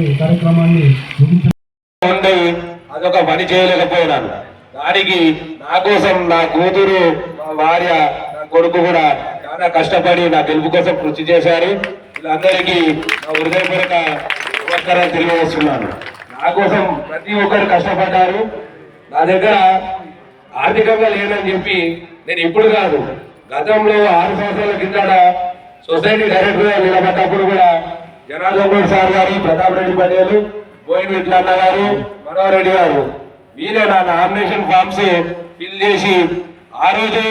ఈ కార్యక్రమాన్ని ఉండి అదొక పని చేయలేకపోయినాను దానికి నా కోసం నా కూతురు మా భార్య నా కొడుకు కూడా చాలా కష్టపడి నా గెలుపు కోసం కృషి చేశారు. వీళ్ళందరికీ నా హృదయపూర్వక నమస్కారాలు తెలియజేస్తున్నాను. నా కోసం ప్రతి ఒక్కరు కష్టపడ్డారు. నా దగ్గర ఆర్థికంగా లేనని చెప్పి నేను ఇప్పుడు కాదు. గతంలో ఆరు సంవత్సరాల కిందట సొసైటీ డైరెక్టర్గా నిలబడ్డప్పుడు కూడా జనార్దన్ సార్ గారు ప్రతాప్ రెడ్డి పటేల్ బోయిన విట్లన్న గారు మనోహర్ రెడ్డి గారు. వీరే నా నామినేషన్ ఫామ్స్ ఫిల్ చేసి ఆ రోజు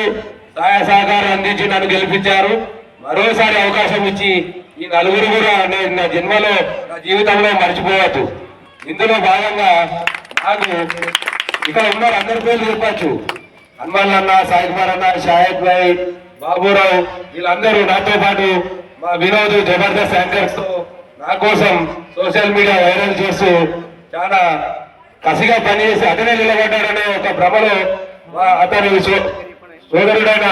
సహాయ సహకారం అందించి నన్ను గెలిపించారు. మరోసారి అవకాశం ఇచ్చి ఈ నలుగురు కూడా నేను నా జన్మలో నా జీవితంలో మర్చిపోవద్దు. ఇందులో భాగంగా నాకు ఇక్కడ ఉన్న అందరి పేర్లు చెప్పచ్చు. హనుమాన్ అన్న సాయి కుమార్ అన్న షాయద్ భాయ్ బాబురావు వీళ్ళందరూ నాతో పాటు మా వినోద్ జబర్దస్త్ యాంకర్స్తో నా కోసం సోషల్ మీడియా వైరల్ చేస్తూ చాలా కసిగా పనిచేసి అతనే నిలబడ్డాడనే ఒక భ్రమలో మా అతని సోదరుడైన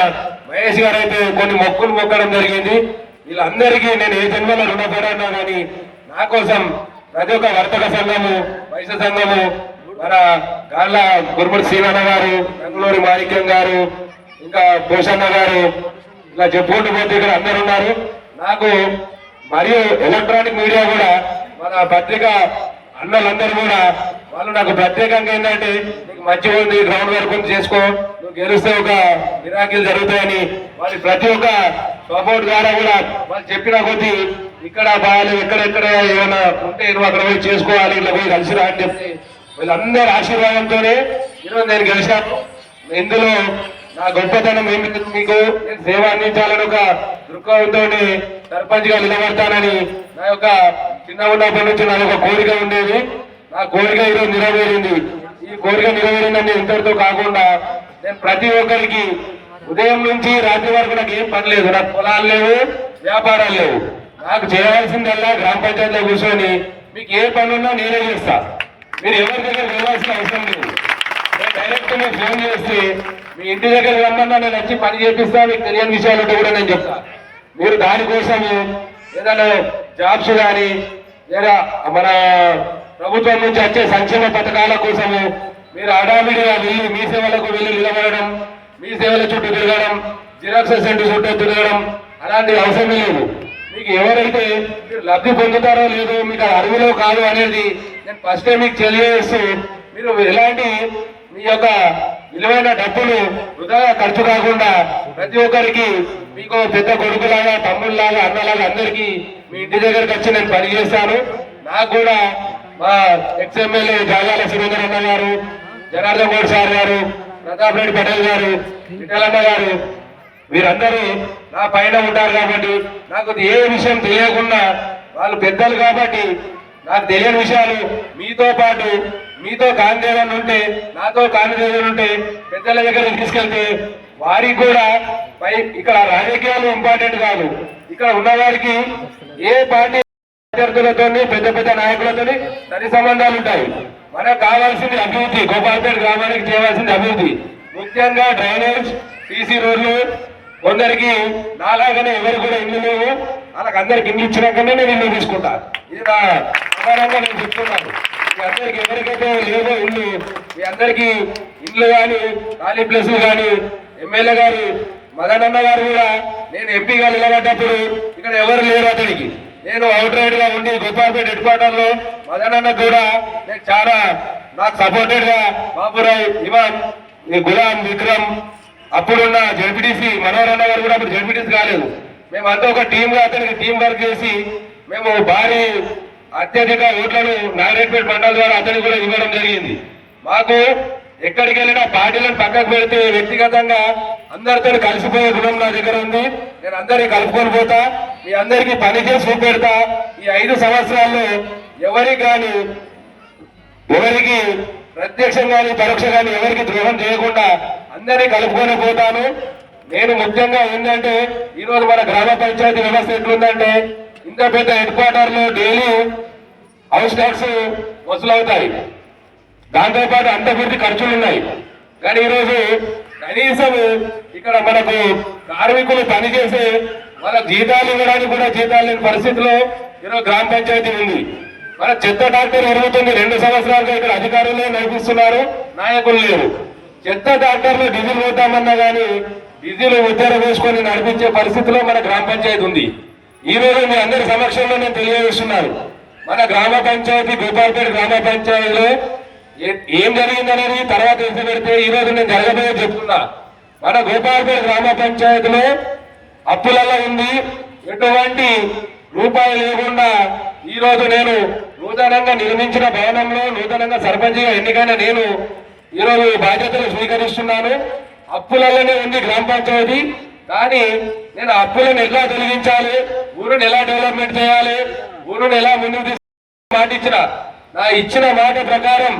మహేష్ గారు అయితే కొన్ని మొక్కులు మొక్కడం జరిగింది. వీళ్ళందరికీ నేను ఏ జన్మలో రుణపడన్నా కానీ నా కోసం ప్రతి ఒక్క వర్తక సంఘము వైశ్య సంఘము మన గాళ్ళ గురుమూడి శ్రీనాన్న గారు బెంగళూరు మాణిక్యం గారు ఇంకా భూషణ గారు ఇలా చెప్పుకుంటూ పోతే ఇక్కడ అందరు ఉన్నారు నాకు మరియు ఎలక్ట్రానిక్ మీడియా కూడా మన పత్రిక అన్నలందరూ కూడా వాళ్ళు నాకు ప్రత్యేకంగా ఏంటంటే నీకు మంచిగా ఉంది గ్రౌండ్ వర్క్ ఉంది చేసుకో నువ్వు గెలిస్తే ఒక మిరాకిల్ జరుగుతాయని వాళ్ళు ప్రతి ఒక్క సపోర్ట్ ద్వారా కూడా వాళ్ళు చెప్పిన కొద్దీ ఇక్కడ బాగాలి ఎక్కడెక్కడ ఏమైనా ఉంటే నువ్వు అక్కడ పోయి చేసుకోవాలి ఇలా పోయి కలిసి రా అని చెప్పి వీళ్ళందరి ఆశీర్వాదంతోనే ఈరోజు నేను గెలిచాను. ఇందులో నా గొప్పతనం ఏమి మీకు? నేను సేవ అందించాలని ఒక దృక్పథంతో సర్పంచ్గా నిలబడతానని నా యొక్క చిన్న ఉన్నప్పటి నుంచి నా యొక్క కోరిక ఉండేది. నా కోరిక ఈరోజు నెరవేరింది. ఈ కోరిక నెరవేరిందని ఇంతటితో కాకుండా నేను ప్రతి ఒక్కరికి ఉదయం నుంచి రాత్రి వరకు నాకు ఏం పని లేదు. నాకు పొలాలు లేవు వ్యాపారాలు లేవు. నాకు చేయాల్సిందల్లా గ్రామ పంచాయతీలో కూర్చొని మీకు ఏ పనున్నా నేనే చేస్తా. మీరు ఎవరి దగ్గర వెళ్ళాల్సిన అవసరం లేదు. నేను డైరెక్ట్ మీకు ఫోన్ చేస్తే మీ ఇంటి దగ్గర రమ్మన్నా నేను వచ్చి పని చేపిస్తా మీకు తెలియని విషయాలు ఉంటే కూడా నేను చెప్తా. మీరు దానికోసము ఏదైనా జాబ్స్ కానీ లేదా మన ప్రభుత్వం నుంచి వచ్చే సంక్షేమ పథకాల కోసము మీరు అడావిడిగా వెళ్ళి మీ సేవలకు వెళ్ళి నిలబడడం మీ సేవల చుట్టూ తిరగడం జిరాక్స్ సెంటర్ చుట్టూ తిరగడం అలాంటి అవసరం లేదు. మీకు ఎవరైతే మీరు లబ్ధి పొందుతారో లేదో మీకు అది అరువులో కాదు అనేది నేను ఫస్ట్ టైం మీకు తెలియజేస్తూ మీరు ఎలాంటి మీ యొక్క విలువైన డబ్బులు వృధాగా ఖర్చు కాకుండా ప్రతి ఒక్కరికి మీకు పెద్ద కొడుకులాగా తమ్ముళ్ళలాగా అన్నలాగా అందరికీ మీ ఇంటి దగ్గరకు వచ్చి నేను పనిచేస్తాను నాకు కూడా మా ఎక్స్ఎమ్మెల్యే జాగాల సురేందర్ అన్న గారు జనార్దన్ గౌడ్ సార్ గారు ప్రతాప్ రెడ్డి పటేల్ గారు విఠలన్న గారు వీరందరూ నా పైన ఉంటారు కాబట్టి నాకు ఏ విషయం తెలియకుండా వాళ్ళు పెద్దలు కాబట్టి నాకు తెలియని విషయాలు మీతో పాటు మీతో కానిదేదన్నా ఉంటే నాతో కానిదేదన్నా ఉంటే పెద్దల దగ్గర తీసుకెళ్తే వారికి కూడా పై ఇక్కడ రాజకీయాలు ఇంపార్టెంట్ కాదు. ఇక్కడ ఉన్నవారికి ఏ పార్టీ అభ్యర్థులతో పెద్ద పెద్ద నాయకులతో సరి సంబంధాలు ఉంటాయి. మనకు కావాల్సింది అభివృద్ధి. గోపాల్పేట గ్రామానికి చేయవలసింది అభివృద్ధి. ముఖ్యంగా డ్రైనేజ్ సీసీ రోడ్లు కొందరికి నాలాగానే ఎవరు కూడా ఇల్లు లేవు. వాళ్ళకి అందరికి ఇల్లు ఇచ్చినాకనే నేను ఇల్లు తీసుకుంటా. ఇది నా ప్రధానంగా నేను చెప్తున్నాను. మీ అందరికి ఎవరికైతే లేదో ఇల్లు. మీ అందరికి ఇల్లు కానీ ఖాళీ ప్లేసులు కానీ ఎమ్మెల్యే గారు మదనన్న గారు కూడా నేను ఎంపీగా నిలబడ్డప్పుడు ఇక్కడ ఎవరు లేరు అతనికి. నేను అవుట్ రైడ్గా ఉండి గోపాల్పేట హెడ్ క్వార్టర్లో మదనన్న కూడా నేను చాలా నాకు సపోర్టెడ్గా బాబురాయ్ ఇమాన్ గులాం విక్రమ్ అప్పుడున్న జడ్పీటీసీ మనోహర్ అన్న గారు కూడా అప్పుడు జడ్పీటీసీ కాలేదు. మేమంతా ఒక టీమ్గా అతనికి టీం వర్క్ చేసి మేము భారీ అత్యధిక ఓట్లను నారాయణపేట మండలం ద్వారా అతనికి కూడా ఇవ్వడం జరిగింది. మాకు ఎక్కడికి వెళ్ళినా పార్టీలను పక్కకు పెడితే వ్యక్తిగతంగా అందరితో కలిసిపోయే గుణం నా దగ్గర ఉంది. నేను అందరినీ కలుపుకొని పోతా మీ అందరికీ పని చేసి చూపెడతా. ఈ ఐదు సంవత్సరాల్లో ఎవరికి కానీ ఎవరికి ప్రత్యక్షం కానీ పరోక్ష కానీ ఎవరికి ద్రోహం చేయకుండా అందరినీ కలుపుకొని పోతాను. నేను ముఖ్యంగా ఏంటంటే ఈరోజు మన గ్రామ పంచాయతీ వ్యవస్థ ఎట్లుందంటే ఇంకా పెద్ద హెడ్ క్వార్టర్లో డైలీ హౌస్ ట్యాక్స్ వసూలవుతాయి. దాంతోపాటు అంతపూర్తి అంత ఖర్చులు ఉన్నాయి. కానీ ఈరోజు కనీసం ఇక్కడ మనకు కార్మికులు పనిచేసే మన జీతాలు ఇవ్వడానికి కూడా జీతాలు లేని పరిస్థితిలో ఈరోజు గ్రామ పంచాయతీ ఉంది. మన చెత్త డాక్టర్ జరుగుతుంది రెండు సంవత్సరాలుగా ఇక్కడ అధికారులే నడిపిస్తున్నారు. నాయకులు లేరు. చెత్త డాక్టర్లు డీజిల్ పోతామన్నా కానీ డీజిల్ ఉద్యోగం వేసుకొని నడిపించే పరిస్థితిలో మన గ్రామ పంచాయతీ ఉంది. ఈ రోజు మీ అందరి సమక్షంలో నేను తెలియజేస్తున్నాను. మన గ్రామ పంచాయతీ గోపాల్పేట గ్రామ పంచాయతీలో ఏం జరిగిందనేది తర్వాత ఎంత పెడితే ఈ రోజు నేను జరగబోయే చెప్తున్నా. మన గోపాల్పేట గ్రామ పంచాయతీలో అప్పులలో ఉంది. ఎటువంటి రూపాయి లేకుండా ఈరోజు నేను నూతనంగా నిర్మించిన భవనంలో నూతనంగా సర్పంచ్గా ఎన్నికైన నేను ఈ రోజు బాధ్యతలు స్వీకరిస్తున్నాను. అప్పులలోనే ఉంది గ్రామ పంచాయతీ. కానీ నేను అప్పులను ఎలా తొలగించాలి? ఊరుని ఎలా డెవలప్మెంట్ చేయాలి? ఊరుని ఎలా ముందుకు తీసుకు మాట ఇచ్చిన నా ఇచ్చిన మాట ప్రకారం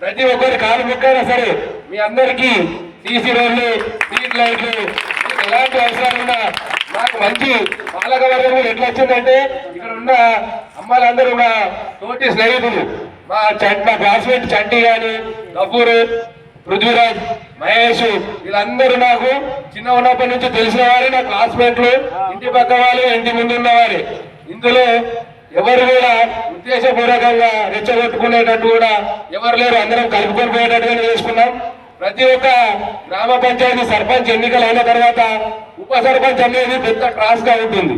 ప్రతి ఒక్కరి కాలు ముక్కైనా సరే మీ అందరికీ సీసీ రోడ్లు స్ట్రీట్ లైట్లు ఎలాంటి అవసరాలు ఉన్నా నాకు మంచి పాలక వర్గం ఎట్లా వచ్చిందంటే ఇక్కడ ఉన్న అమ్మాయిలందరూ నా తోటి స్నేహితులు. మా చంటి మా క్లాస్మేట్ చంటి కానీ కపూర్ పృథ్వీరాజ్ మహేష్ వీళ్ళందరూ నాకు చిన్న ఉన్నప్పటి నుంచి తెలిసిన వారే నా క్లాస్మేట్లు ఇంటి పక్క వాళ్ళు ఇంటి ముందు ఉన్నవారే. ఇందులో ఎవరు కూడా ఉద్దేశపూర్వకంగా రెచ్చగొట్టుకునేటట్టు కూడా ఎవరు లేరు. అందరం కలుపుకొని పోయేటట్టుగా చేసుకున్నాం. ప్రతి ఒక్క గ్రామ పంచాయతీ సర్పంచ్ ఎన్నికలు అయిన తర్వాత ఉప సర్పంచ్ అనేది పెద్ద క్రాస్గా ఉంటుంది.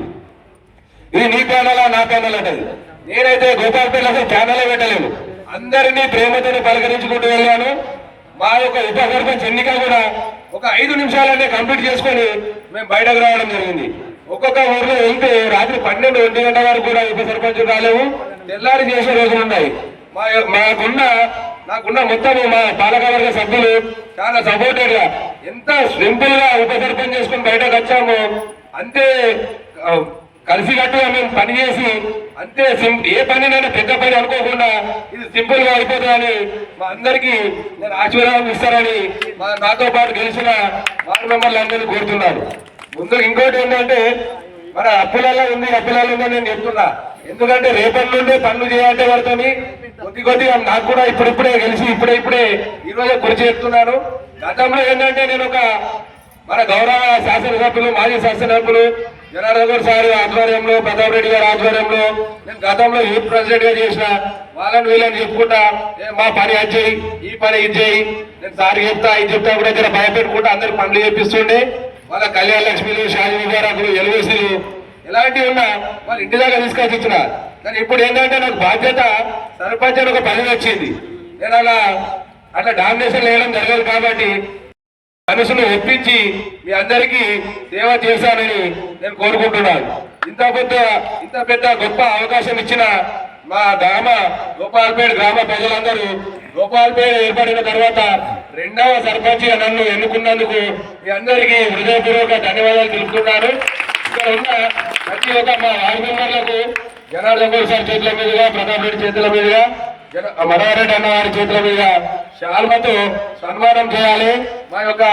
ఇది నీ ప్యానలా నా ప్యానల్ అంటది. నేనైతే గోపాల్పేట అసలు ప్యానలే పెట్టలేను. అందరినీ ప్రేమతోనే పలకరించుకుంటూ వెళ్ళాను. మా యొక్క ఉప సర్పంచ్ ఎన్నిక కూడా ఒక ఐదు నిమిషాలనే కంప్లీట్ చేసుకొని మేము బయటకు రావడం జరిగింది. ఒక్కొక్క ఊర్లో వెళ్తే రాత్రి పన్నెండు ఒంటి గంట వరకు కూడా ఉప సర్పంచ్ రాలేము తెల్లారి చేసే రోజులు ఉన్నాయి. మా మాకున్న నాకున్న మొత్తం మా పాలకవర్గ సభ్యులు చాలా సపోర్టెడ్గా ఎంత సింపుల్గా ఉప సర్పంచ్ చేసుకుని బయటకు వచ్చామో అంతే కలిసికట్టుగా మేము పని చేసి అంతే సింప్ ఏ పనినైనా పెద్ద పని అనుకోకుండా ఇది సింపుల్గా అయిపోతుందని మా అందరికీ నేను ఆశీర్వాదం ఇస్తారని మా నాతో పాటు గెలిచిన వార్డు మెంబర్లు అందరినీ కోరుతున్నాను. ముందు ఇంకోటి ఏంటంటే మన అప్పులలో ఉంది అప్పులలో ఉందని నేను చెప్తున్నా. ఎందుకంటే రేపటి నుండి పనులు చేయాలంటే పడుతుంది కొద్ది కొద్దిగా నాకు కూడా ఇప్పుడిప్పుడే గెలిచి ఇప్పుడే ఇప్పుడే ఈ రోజే కృషి చేస్తున్నాను గతంలో ఏంటంటే నేను ఒక మన గౌరవ శాసనసభ్యులు మాజీ శాసనసభ్యులు జనార్దన్ సార్ ఆధ్వర్యంలో ప్రతాప్ రెడ్డి గారి ఆధ్వర్యంలో నేను గతంలో యూత్ ప్రెసిడెంట్గా చేసిన వాళ్ళని వీళ్ళని చెప్పుకుంటా మా పని అది చేయి ఈ పని ఇది చేయి నేను సార్ చెప్తా ఇది చెప్తా కూడా ఇక్కడ భయపెట్టుకుంటా అందరికి పనులు చేపిస్తుండే. వాళ్ళ కళ్యాణ లక్ష్మిలు షాజీ విద్యారాకులు ఎలువేసులు ఎలాంటివి ఉన్నా వాళ్ళు ఇంటి దాకా తీసుకొచ్చి ఇచ్చిన. కానీ ఇప్పుడు ఏంటంటే నాకు బాధ్యత సర్పంచ్ అని ఒక పని వచ్చింది. నేను అలా అట్లా డామినేషన్ వేయడం జరగదు కాబట్టి మనసును ఒప్పించి మీ అందరికీ సేవ చేశానని నేను కోరుకుంటున్నాను. ఇంత పెద్ద ఇంత పెద్ద గొప్ప అవకాశం ఇచ్చిన మా గ్రామ గోపాల్పేట గ్రామ ప్రజలందరూ గోపాల్పేట ఏర్పడిన తర్వాత రెండవ సర్పంచ్గా నన్ను ఎన్నుకున్నందుకు మీ అందరికీ హృదయపూర్వక ధన్యవాదాలు తెలుపుతున్నాను. ఇక్కడ ఉన్న ప్రతి ఒక్క మా వార్డు మెంబర్లకు జనార్దన్ గౌడ్ సార్ చేతుల మీదుగా ప్రతాప్ రెడ్డి చేతుల మీదుగా మనోహరెడ్డి అన్న చేతుల మీద శాల్మతో సన్మానం చేయాలి. మా యొక్క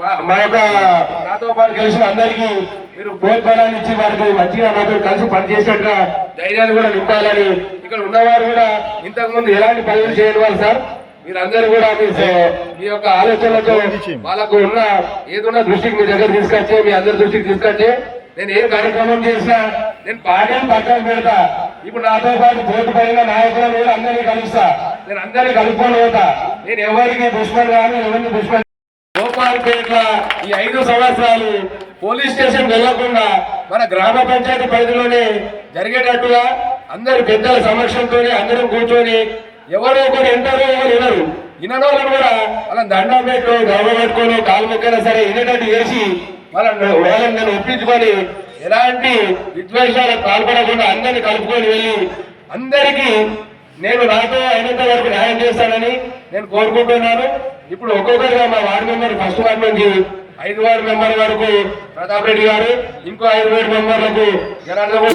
మా- యొక్క నాతో పాటు కలిసిన అందరికీ మీరు ప్రోత్సాహాన్ని ఇచ్చి వారికి మంచిగా నాతో కలిసి పనిచేసేట్టుగా ధైర్యాన్ని కూడా నింపాలని ఇక్కడ ఉన్నవారు కూడా ఇంతకు ముందు ఎలాంటి పనులు చేయని వాళ్ళు సార్? మీరందరూ కూడా మీ యొక్క ఆలోచనలతో వాళ్ళకు ఉన్న ఏదైనా దృష్టికి మీ దగ్గర తీసుకొచ్చి మీ అందరి దృష్టికి తీసుకొచ్చే నేను ఏ కార్యక్రమం చేసినా నేను పాటలు పక్కన పెడతా. ఇప్పుడు నాతో పాటు పోటీ పైన నాయకులు కూడా అందరినీ కలుస్తా. నేను అందరినీ కలుపుకొని పోతా. నేను ఎవరికి దుష్మన్ కాను ఎవరిని దుష్మన్ గోపాల్పేట ఈ ఐదు సంవత్సరాలు పోలీస్ స్టేషన్ వెళ్ళకుండా మన గ్రామ పంచాయతీ పరిధిలోనే జరిగేటట్టుగా అందరి పెద్దల సమక్షంతోనే అందరం కూర్చొని ఎవరో ఒకరు వింటారో ఎవరు వినరు. వినడోళ్ళని కూడా వాళ్ళ దండం పెట్టు గౌరవ పెట్టుకొని కాలు మొక్కైనా సరే వినేటట్టు చేసి వాళ్ళని వాళ్ళని నేను ఒప్పించుకొని ఎలాంటి విద్వేషాలకు పాల్పడకుండా అందరిని కలుపుకొని వెళ్ళి అందరికీ నేను నాతో అయినంత వరకు న్యాయం చేస్తానని నేను కోరుకుంటున్నాను. ఇప్పుడు ఒక్కొక్కరిగా మా వార్డు మెంబర్ ఫస్ట్ వార్డు నుంచి ఐదు వార్డు మెంబర్ వరకు ప్రతాప్ రెడ్డి గారు ఇంకో ఐదు వార్డు మెంబర్లకు జనార్దన్